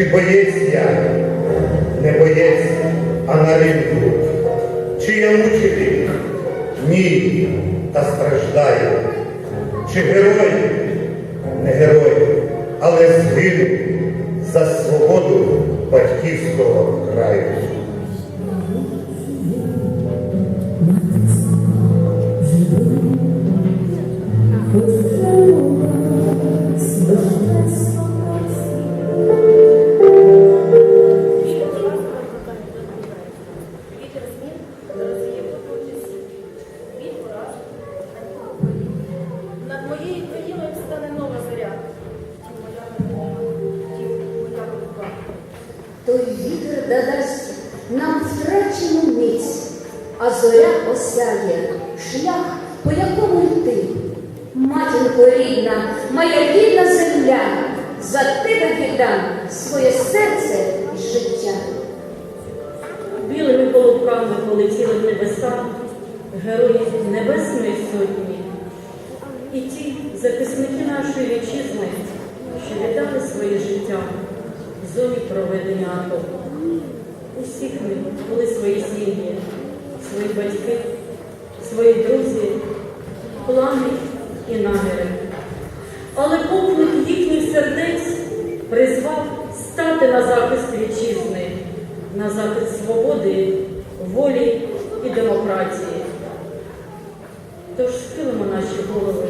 боєць я, не боєць, а на ринку? Чи я мучитель? Ні, та страждаю. Чи герой? Не герой, але згинув за свободу батьківського краю. Той вітер дадасть нам втрачену мить, а зоря осяє шлях, по якому йти. Матінко рідна, моя рідна земля, за тебе віддам своє серце і життя. Білими голубками полетіли в небеса герої Небесної Сотні. І ті захисники нашої вітчизни, що віддали своє життя зоні проведення АТО. Усіх ми були свої сім'ї, свої батьки, свої друзі, плани і наміри. Але поклик їхніх сердець призвав стати на захист вітчизни, на захист свободи, волі і демократії. Тож схилимо наші голови.